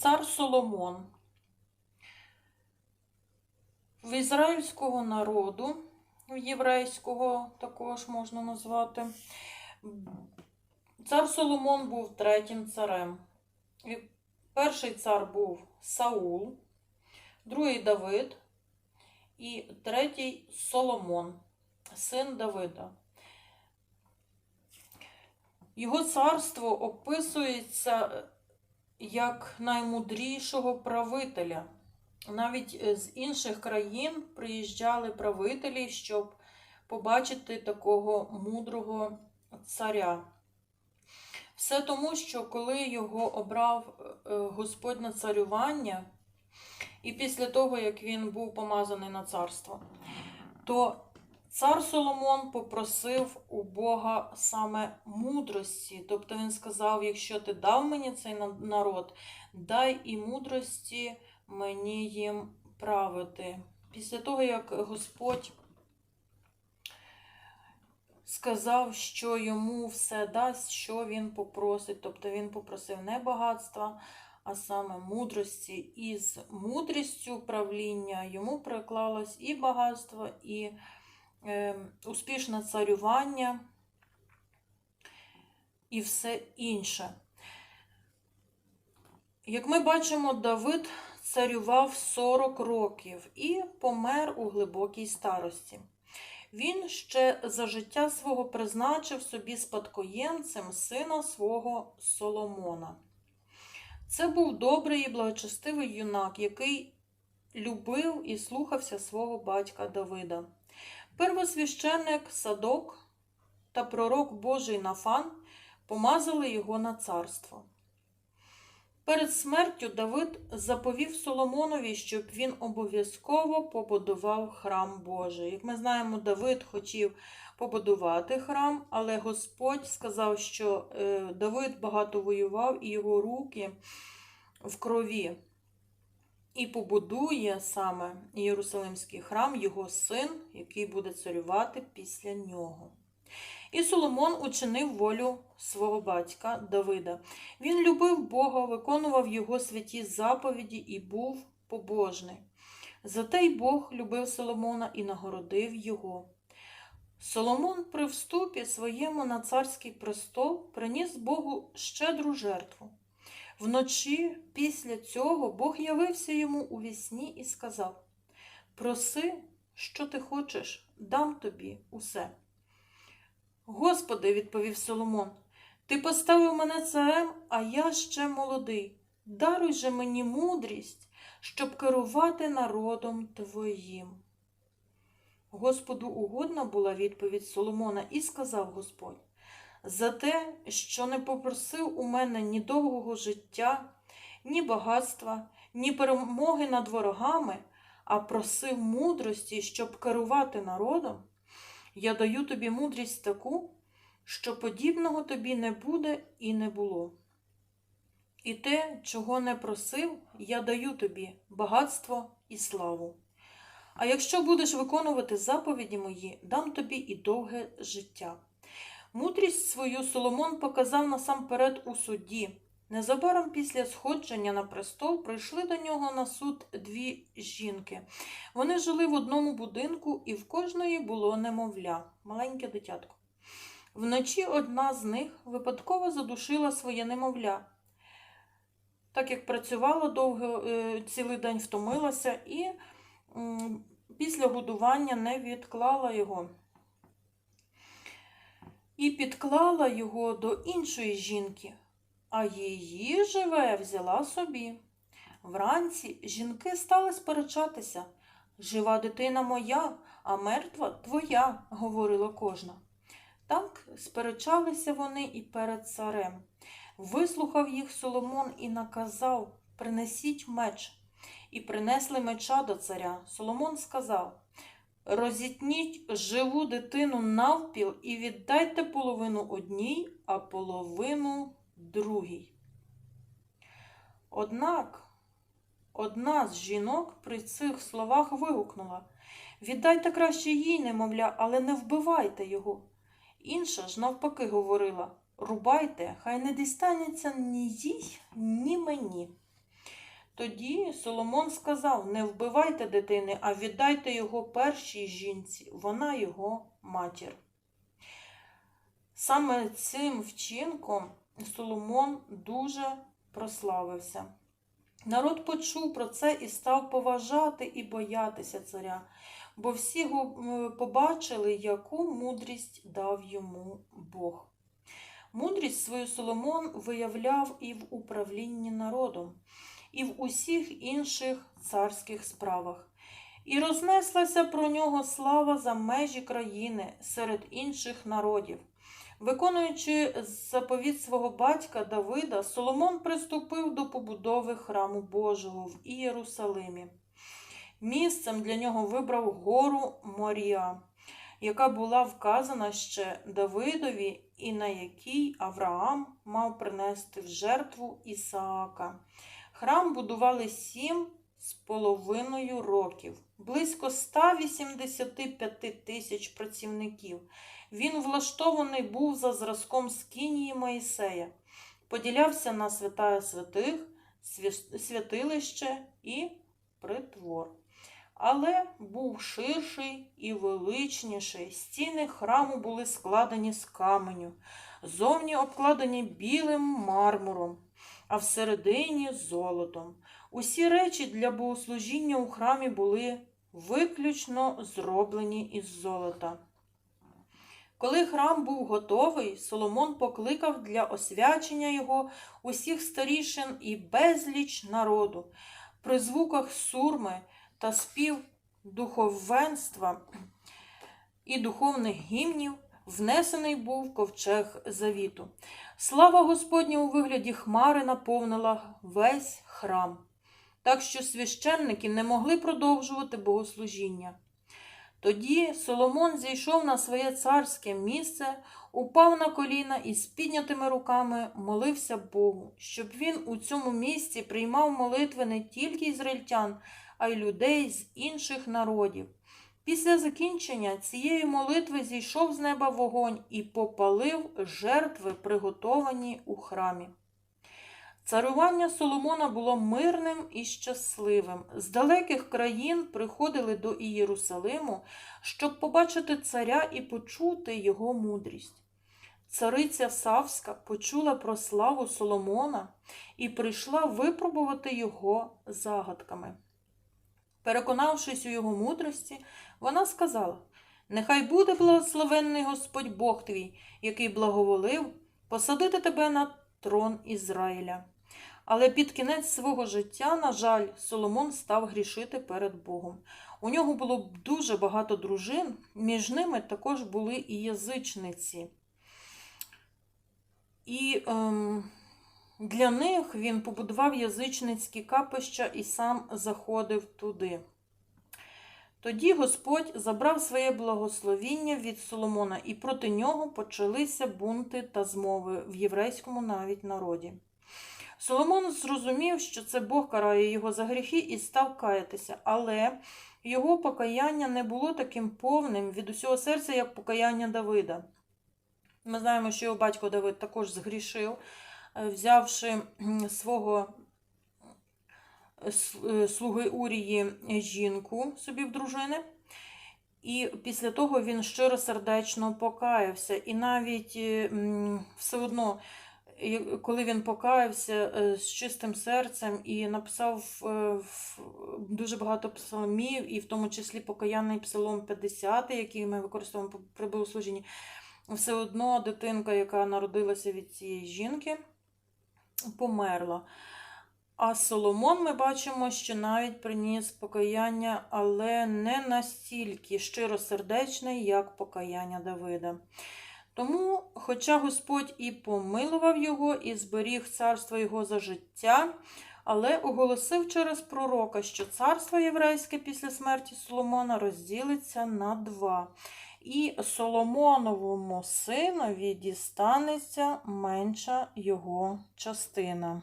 цар Соломон. В ізраїльського народу, єврейського також можна назвати. Цар Соломон був третім царем. Перший цар був Саул, другий Давид і третій Соломон, син Давида. Його царство описується як наймудрішого правителя. Навіть е, з інших країн приїжджали правителі, щоб побачити такого мудрого царя. Все тому, що коли його обрав е, Господь на царювання, і після того, як він був помазаний на царство, то цар Соломон попросив у Бога саме мудрості. Тобто він сказав: якщо ти дав мені цей народ, дай і мудрості мені їм правити. Після того, як Господь сказав, що йому все дасть, що він попросить. Тобто він попросив не багатства, а саме мудрості. І з мудрістю правління йому приклалось і багатство, і успішне царювання, і все інше. Як ми бачимо, Давид царював 40 років і помер у глибокій старості. Він ще за життя свого призначив собі спадкоємцем сина свого Соломона. Це був добрий і благочестивий юнак, який любив і слухався свого батька Давида. Первосвященник Садок та пророк Божий Нафан помазали його на царство. Перед смертю Давид заповів Соломонові, щоб він обов'язково побудував храм Божий. Як ми знаємо, Давид хотів побудувати храм, але Господь сказав, що е, Давид багато воював і його руки в крові. І побудує саме Єрусалимський храм його син, який буде царювати після нього. І Соломон учинив волю свого батька Давида. Він любив Бога, виконував його святі заповіді і був побожний. Зате й Бог любив Соломона і нагородив його. Соломон при вступі своєму на царський престол приніс Богу щедру жертву. Вночі після цього Бог явився йому у вісні і сказав: Проси, що ти хочеш, дам тобі усе. Господи, відповів Соломон, ти поставив мене царем, а я ще молодий. Даруй же мені мудрість, щоб керувати народом твоїм. Господу угодна була відповідь Соломона, і сказав Господь: за те, що не попросив у мене ні довгого життя, ні багатства, ні перемоги над ворогами, а просив мудрості, щоб керувати народом, я даю тобі мудрість таку, що подібного тобі не буде і не було. І те, чого не просив, я даю тобі багатство і славу. А якщо будеш виконувати заповіді мої, дам тобі і довге життя. Мудрість свою Соломон показав насамперед у суді. Незабаром після сходження на престол прийшли до нього на суд дві жінки. Вони жили в одному будинку, і в кожної було немовля, маленьке дитятко. Вночі одна з них випадково задушила своє немовля. Так як працювала довго, е, цілий день втомилася і після годування не відклала його. І підклала його до іншої жінки, а її живе взяла собі. Вранці жінки стали сперечатися. Жива дитина моя, а мертва твоя, говорила кожна. Так сперечалися вони і перед царем. Вислухав їх Соломон і наказав принесіть меч. І принесли меча до царя. Соломон сказав Розітніть живу дитину навпіл і віддайте половину одній, а половину другій. Однак одна з жінок при цих словах вигукнула Віддайте краще їй, немовля, але не вбивайте його. Інша ж навпаки говорила Рубайте, хай не дістанеться ні їй, ні мені. Тоді Соломон сказав: Не вбивайте дитини, а віддайте його першій жінці, вона його матір. Саме цим вчинком Соломон дуже прославився. Народ почув про це і став поважати і боятися царя, бо всі побачили, яку мудрість дав йому Бог. Мудрість свою Соломон виявляв і в управлінні народом, і в усіх інших царських справах. І рознеслася про нього слава за межі країни серед інших народів. Виконуючи заповіт свого батька Давида, Соломон приступив до побудови храму Божого в Ієрусалимі. Місцем для нього вибрав гору Морія, яка була вказана ще Давидові, і на якій Авраам мав принести в жертву Ісаака. Храм будували сім з половиною років, близько 185 тисяч працівників. Він влаштований був за зразком скинії Моїсея, поділявся на святая святих, святилище і притвор. Але був ширший і величніший. Стіни храму були складені з каменю, зовні обкладені білим мармуром, а всередині золотом. Усі речі для богослужіння у храмі були виключно зроблені із золота. Коли храм був готовий, Соломон покликав для освячення його усіх старішин і безліч народу. При звуках сурми та спів духовенства і духовних гімнів внесений був ковчег завіту. Слава Господня у вигляді хмари наповнила весь храм, так що священники не могли продовжувати богослужіння. Тоді Соломон зійшов на своє царське місце, упав на коліна і з піднятими руками молився Богу, щоб він у цьому місці приймав молитви не тільки ізраїльтян, а й людей з інших народів. Після закінчення цієї молитви зійшов з неба вогонь і попалив жертви, приготовані у храмі. Царювання Соломона було мирним і щасливим. З далеких країн приходили до Ієрусалиму, щоб побачити царя і почути його мудрість. Цариця Савська почула про славу Соломона і прийшла випробувати його загадками. Переконавшись у його мудрості, вона сказала: Нехай буде благословенний Господь Бог твій, який благоволив посадити тебе на трон Ізраїля. Але під кінець свого життя, на жаль, Соломон став грішити перед Богом. У нього було дуже багато дружин, між ними також були і язичниці. І ем, для них він побудував язичницькі капища і сам заходив туди. Тоді Господь забрав своє благословіння від Соломона, і проти нього почалися бунти та змови в єврейському навіть народі. Соломон зрозумів, що це Бог карає його за гріхи і став каятися, але його покаяння не було таким повним від усього серця, як покаяння Давида. Ми знаємо, що його батько Давид також згрішив, взявши свого е, слуги Урії жінку собі в дружини. І після того він щиросердечно покаявся. І навіть е, все одно, коли він покаявся е, з чистим серцем і написав е, дуже багато псалмів, і в тому числі покаянний псалом 50, який ми використовуємо при богослужінні, все одно дитинка, яка народилася від цієї жінки, померла. А Соломон ми бачимо, що навіть приніс покаяння, але не настільки щиросердечне, як покаяння Давида. Тому, хоча Господь і помилував його, і зберіг царство його за життя, але оголосив через пророка, що царство єврейське після смерті Соломона розділиться на два. І Соломоновому синові дістанеться менша його частина.